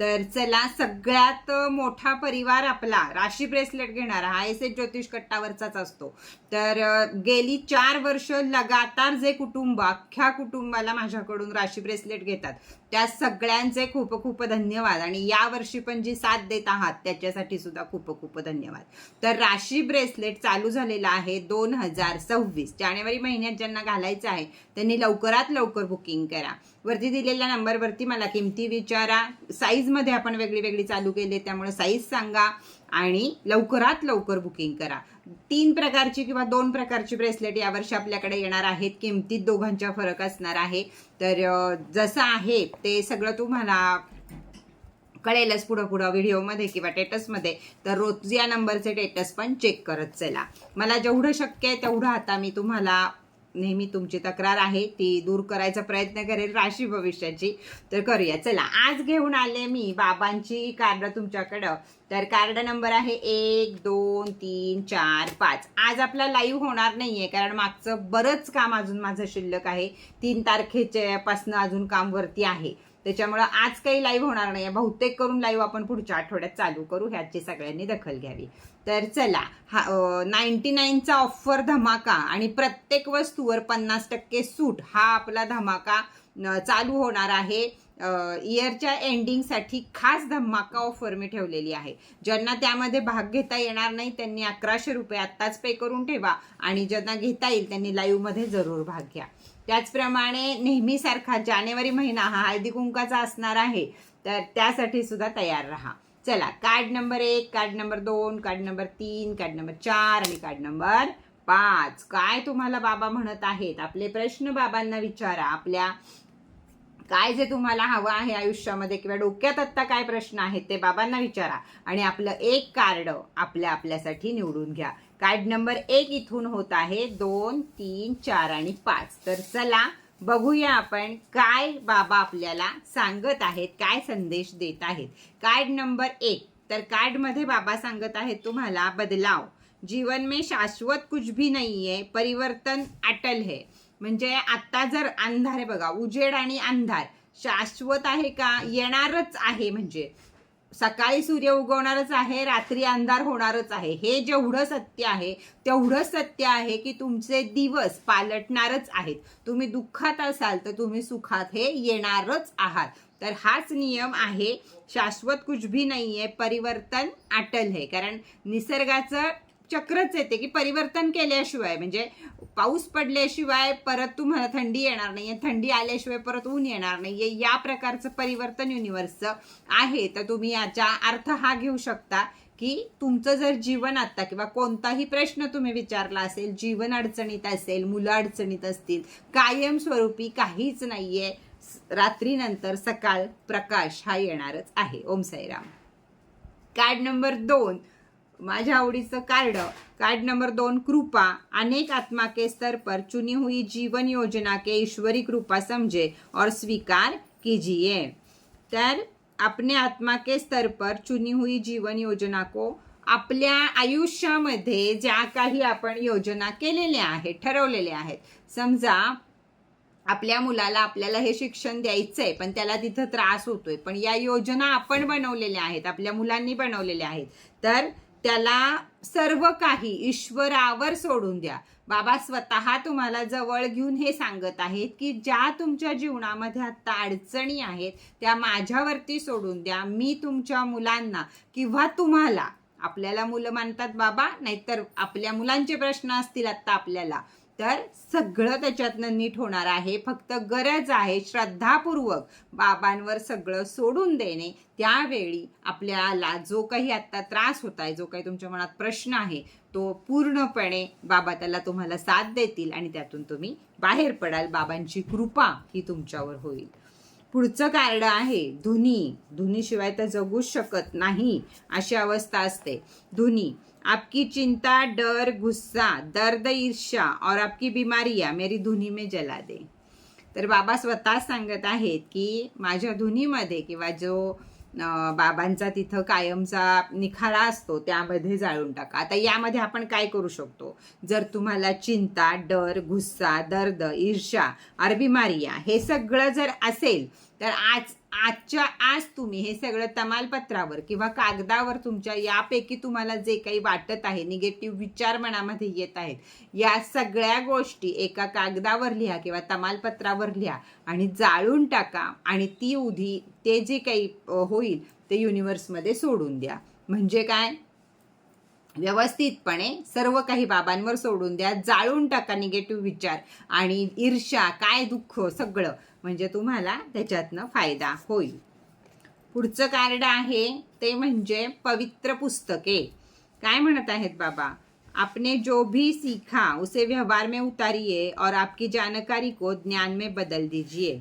तर चला सगळ्यात मोठा परिवार आपला. राशी ब्रेसलेट घेणारा हा एस ए ज्योतिष कट्टावरचाच असतो. तर गेली चार वर्ष लगातार जे कुटुंब अख्ख्या कुटुंबाला माझ्याकडून राशी ब्रेसलेट घेतात त्या सगळ्यांचे खूप खूप धन्यवाद. आणि या वर्षी पण जी साथ देत आहात त्याच्यासाठी सुद्धा खूप खूप धन्यवाद. तर राशी ब्रेसलेट चालू झालेला आहे दोन हजार सव्वीस. जानेवारी महिन्यात ज्यांना घालायचं आहे त्यांनी लवकरात लवकर बुकिंग करा. वरती दिलेल्या नंबरवरती मला किमती विचारा. साईजमध्ये आपण वेगळी वेगळी चालू केली त्यामुळे साईज सांगा आणि लवकरात लवकर बुकिंग करा. तीन प्रकारची किंवा दोन प्रकारची ब्रेसलेट यावर्षी आपल्याकडे येणार आहेत. किमतीत दोघांच्या फरक असणार आहे. तर जसं आहे ते सगळं तुम्हाला कळेलच पुढं पुढं व्हिडिओमध्ये किंवा टेटसमध्ये तर रोज या नंबरचे टेटस पण चेक करत चला. मला जेवढं शक्य आहे तेवढं आता मी तुम्हाला नेहमी तुमची तक्रार आहे ती दूर करायचा प्रयत्न करेल राशी भविष्याची. तर करूया. चला आज घेऊन आले मी बाबांची कार्ड तुमच्याकडं. तर कार्ड नंबर आहे एक दोन तीन चार पाच. आज आपला लाईव्ह होणार नाही आहे कारण मागचं बरंच काम अजून माझं शिल्लक आहे. तीन तारखेच्या पासनं अजून काम वरती आहे. त्याच्यामुळं आज काही लाईव्ह होणार नाही बहुतेक करून लाईव्ह आपण पुढच्या आठवड्यात चालू करू. ह्याची सगळ्यांनी दखल घ्यावी. तर चला हा नाईन्टी नाईनचा ऑफर धमाका आणि प्रत्येक वस्तूवर पन्नास टक्के सूट हा आपला धमाका चालू होणार आहे. इयरच्या एंडिंगसाठी खास धमाका ऑफर मी ठेवलेली आहे. ज्यांना त्यामध्ये भाग घेता येणार नाही त्यांनी अकराशे रुपये आत्ताच पे करून ठेवा आणि ज्यांना घेता येईल त्यांनी लाईव्हमध्ये जरूर भाग घ्या. त्याचप्रमाणे नेहमीसारखा जानेवारी महिना हा हळदी कुंकाचा असणार आहे. तर त्यासाठी सुद्धा तयार राहा. चला कार्ड नंबर एक कार्ड नंबर दोन कार्ड नंबर तीन कार्ड नंबर चार आणि कार्ड नंबर पाच. काय तुम्हाला बाबा म्हणत आहेत? आपले प्रश्न बाबांना विचारा. आपल्या काय जे तुम्हाला हवं आहे आयुष्यामध्ये किंवा डोक्यात आत्ता काय प्रश्न आहेत ते बाबांना विचारा. आणि आपलं एक कार्ड आपल्या आपल्यासाठी निवडून घ्या. कार्ड नंबर एक इथून होत आहे दोन तीन चार आणि पाच. तर चला बघूया आपण काय बाबा आपल्याला सांगत आहेत काय संदेश देत आहेत. कार्ड नंबर एक. तर कार्डमध्ये बाबा सांगत आहेत तुम्हाला बदलाव. जीवन में शाश्वत कुछ भी नहीं है परिवर्तन अटल है. म्हणजे आत्ता जर अंधार आहे बघा उजेड आणि अंधार. शाश्वत आहे का? येणारच आहे म्हणजे. सकाळी सूर्य उगवणारच आहे रात्री अंधार होणारच आहे. हे जेवढं सत्य आहे तेवढं सत्य आहे की तुमचे दिवस पालटणारच आहेत. तुम्ही दुःखात असाल तर तुम्ही सुखात हे येणारच आहात. तर हाच नियम आहे. शाश्वत कुछ भी नाही आहे परिवर्तन अटल आहे. कारण निसर्गाचं चक्रच येते की परिवर्तन केल्याशिवाय म्हणजे पाऊस पडल्याशिवाय परत तुम्हाला थंडी येणार नाहीये थंडी आल्याशिवाय परत ऊन येणार नाहीये या प्रकारचं परिवर्तन युनिव्हर्सचं आहे. तर तुम्ही याचा अर्थ हा घेऊ शकता की तुमचं जर जीवन आता किंवा कोणताही प्रश्न तुम्ही विचारला असेल जीवन अडचणीत असेल मुलं अडचणीत असतील कायमस्वरूपी काहीच नाहीये रात्रीनंतर सकाळ प्रकाश हा येणारच आहे. ओम साईराम. कार्ड नंबर दोन. माझ्या आवडीचं कार्ड कार्ड नंबर दोन कृपा. अनेक आत्मा के स्तर पर चुनी हुई जीवन योजना के ईश्वरी कृपा समझे और स्वीकार कीजिए. तर अपने आत्मा के स्तर पर चुनी हुई जीवन योजना को आपल्या आयुष्यामध्ये ज्या काही आपण योजना केलेल्या आहेत ठरवलेल्या आहेत. समजा आपल्या मुलाला आपल्याला हे शिक्षण द्यायचं आहे पण त्याला तिथं त्रास होतोय पण या योजना आपण बनवलेल्या आहेत आपल्या मुलांनी बनवलेल्या आहेत. तर त्याला सर्व काही ईश्वरावर सोडून द्या. बाबा स्वतः तुम्हाला जवळ घेऊन हे सांगत आहेत की ज्या तुमच्या जीवनामध्ये आता अडचणी आहेत त्या माझ्यावरती सोडून द्या. मी तुमच्या मुलांना किंवा तुम्हाला आपल्याला मुलं मानतात बाबा नाहीतर आपल्या मुलांचे प्रश्न असतील आत्ता आपल्याला. तर सगळं त्याच्यातनं नीट होणार आहे. फक्त गरज आहे श्रद्धापूर्वक बाबांवर सगळं सोडून देणे. त्यावेळी आपल्याला जो काही आत्ता त्रास होत आहे जो काही तुमच्या मनात प्रश्न आहे तो पूर्णपणे बाबा त्याला तुम्हाला साथ देतील आणि त्यातून तुम्ही बाहेर पडाल. बाबांची कृपा ही तुमच्यावर होईल. पुढचं कार्ड आहे धुनी. धुनीशिवाय तर जगूच शकत नाही अशी अवस्था असते. धुनी. आपकी चिंता डर गुस्सा दर्द ईर्ष्या और आपकी बीमारियां मेरी धुनी में जला दे. तर बाबा स्वतः सांगत आहेत की माझ्या धुनीमध्ये किंवा जो बाबांचा तिथं कायमचा निखारा असतो त्यामध्ये जाळून टाका. आता यामध्ये आपण काय करू शकतो? जर तुम्हाला चिंता डर गुस्सा दर्द ईर्षा अरबी मारिया हे सगळं जर असेल तर आज आजच्या आज तुम्ही हे सगळं तमालपत्रावर किंवा कागदावर तुमच्या यापैकी तुम्हाला जे काही वाटत आहे निगेटिव्ह विचार मनामध्ये येत आहेत या सगळ्या गोष्टी एका कागदावर लिहा किंवा तमालपत्रावर लिहा आणि जाळून टाका आणि ती उधी ते जे काही होईल ते युनिवर्समध्ये सोडून द्या. म्हणजे काय? व्यवस्थितपणे सर्व काही बाबांवर सोडून द्या जाळून टाका निगेटिव्ह विचार आणि ईर्ष्या काय दुःख सगळं. म्हणजे तुम्हाला त्याच्यातनं फायदा होईल. पुढचं कार्ड आहे ते म्हणजे पवित्र पुस्तके. काय म्हणत आहेत बाबा? आपने जो भी सीखा उसे व्यवहार में उतारिए और आपकी जानकारी को ज्ञान में बदल दीजिए.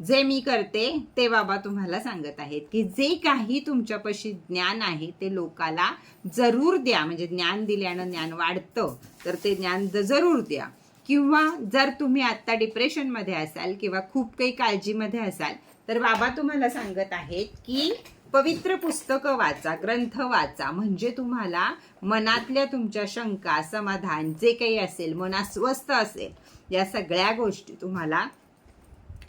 जे मी करते ते बाबा तुम्हाला सांगत आहेत की जे काही तुमच्यापाशी ज्ञान आहे ते लोकाला जरूर द्या. म्हणजे ज्ञान दिल्यानं ज्ञान वाढतं तर ते ज्ञान जरूर द्या. किंवा जर तुम्ही आत्ता डिप्रेशनमध्ये असाल किंवा खूप काही काळजीमध्ये असाल तर बाबा तुम्हाला सांगत आहेत की पवित्र पुस्तकं वाचा ग्रंथ वाचा. म्हणजे तुम्हाला मनातल्या तुमच्या शंका समाधान जे काही असेल मन अस्वस्थ असेल या सगळ्या गोष्टी तुम्हाला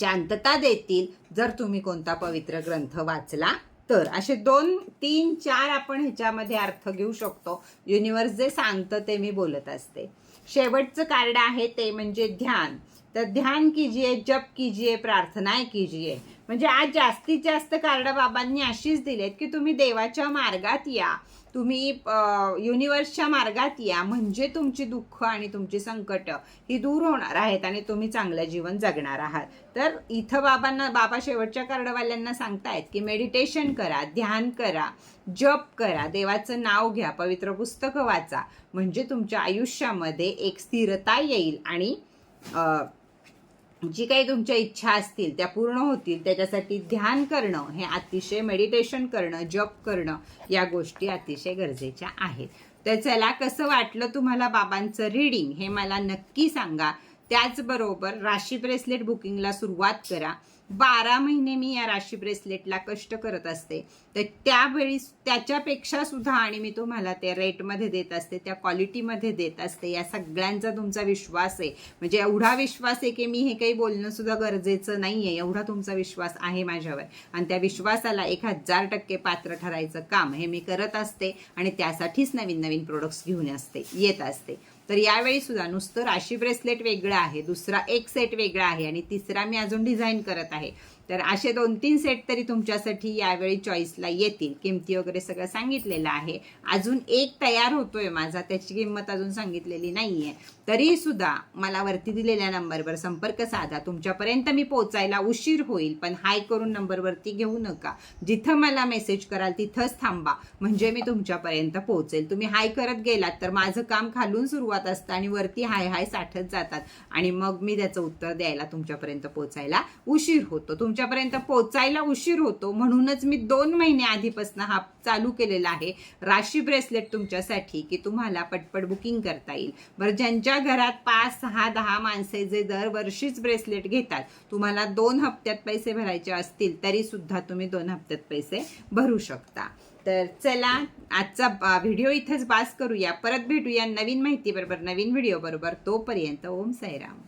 शांतता देतील जर तुम्ही कोणता पवित्र ग्रंथ वाचला तर. असे दोन तीन चार आपण ह्याच्यामध्ये अर्थ घेऊ शकतो. युनिवर्स जे सांगतं ते मी बोलत असते. शेवटचं कार्ड आहे ते म्हणजे ध्यान. तर ध्यान कीजिए जप कीजिए प्रार्थनाय कीजिए. म्हणजे आज जास्तीत जास्त कार्ड बाबांनी अशीच दिलेत की तुम्ही देवाच्या मार्गात या. तुम्ही युनिवर्सच्या मार्गात या. म्हणजे तुमची दुःख आणि तुमची संकट ही दूर होणार आहेत आणि तुम्ही चांगलं जीवन जगणार आहात. तर इथं बाबांना बाबा शेवटच्या कार्डवाल्यांना सांगतायत की मेडिटेशन करा ध्यान करा जप करा देवाचं नाव घ्या पवित्र पुस्तकं वाचा. म्हणजे तुमच्या आयुष्यामध्ये एक स्थिरता येईल आणि जी काही तुमच्या इच्छा असतील त्या पूर्ण होतील त्याच्यासाठी ध्यान करणं हे अतिशय मेडिटेशन करणं जप करणं या गोष्टी अतिशय गरजेच्या आहेत. तर चला कसं वाटलं तुम्हाला बाबांचं रीडिंग हे मला नक्की सांगा. त्याचबरोबर राशी ब्रेसलेट बुकिंगला सुरुवात करा. बारा महिने मी या राशी ब्रेसलेटला कष्ट करत असते. तर त्यावेळी त्याच्यापेक्षा सुद्धा आणि मी तुम्हाला त्या रेटमध्ये देत असते त्या क्वालिटीमध्ये देत असते या सगळ्यांचा तुमचा विश्वास आहे. म्हणजे एवढा विश्वास आहे की मी हे काही बोलणं सुद्धा गरजेचं नाही आहे एवढा तुमचा विश्वास आहे माझ्यावर. आणि त्या विश्वासाला एक हजार टक्के पात्र ठरायचं काम हे मी करत असते आणि त्यासाठीच नवीन नवीन प्रोडक्ट्स घेऊन असते येत असते. तर यावेळी सुद्धा नुसतं राशी ब्रेसलेट वेगळं आहे दुसरा एक सेट वेगळा आहे आणि तिसरा मी अजून डिझाईन करत आहे. तर असे दोन तीन सेट तरी तुमच्यासाठी यावेळी चॉईसला येतील. किमती वगैरे सगळं सांगितलेलं आहे. अजून एक तयार होतोय माझा त्याची किंमत अजून सांगितलेली नाहीये. तरी सुद्धा मला वरती दिलेल्या नंबरवर संपर्क साधा. तुमच्यापर्यंत मी पोचायला उशीर होईल पण हाय करून नंबरवरती घेऊ नका. जिथं मला मेसेज कराल तिथंच थांबा. म्हणजे मी तुमच्यापर्यंत पोहोचेल. तुम्ही हाय करत गेलात तर माझं काम खालून सुरुवात असतं आणि वरती हाय हाय साठत जातात. आणि मग मी त्याचं उत्तर द्यायला तुमच्यापर्यंत पोहोचायला उशीर होतो. तुमच्यापर्यंत पोचायला उशीर होतो. म्हणूनच मी दोन महिने आधीपासून हा चालू केलेला आहे. राशी ब्रेसलेट तुमच्यासाठी की तुम्हाला पटपट बुकिंग करता येईल. बरं ज्यांच्या घरात पाच सहा दहा माणसे जे दरवर्षीच ब्रेसलेट घेतात तुम्हाला दोन हप्त्यात पैसे भरायचे असतील तरी सुद्धा तुम्ही दोन हप्त्यात पैसे भरू शकता. तर चला आजचा व्हिडिओ इथेच बास करूया. परत भेटूया नवीन माहिती बरोबर नवीन व्हिडिओ बरोबर तोपर्यंत ओम साईराम.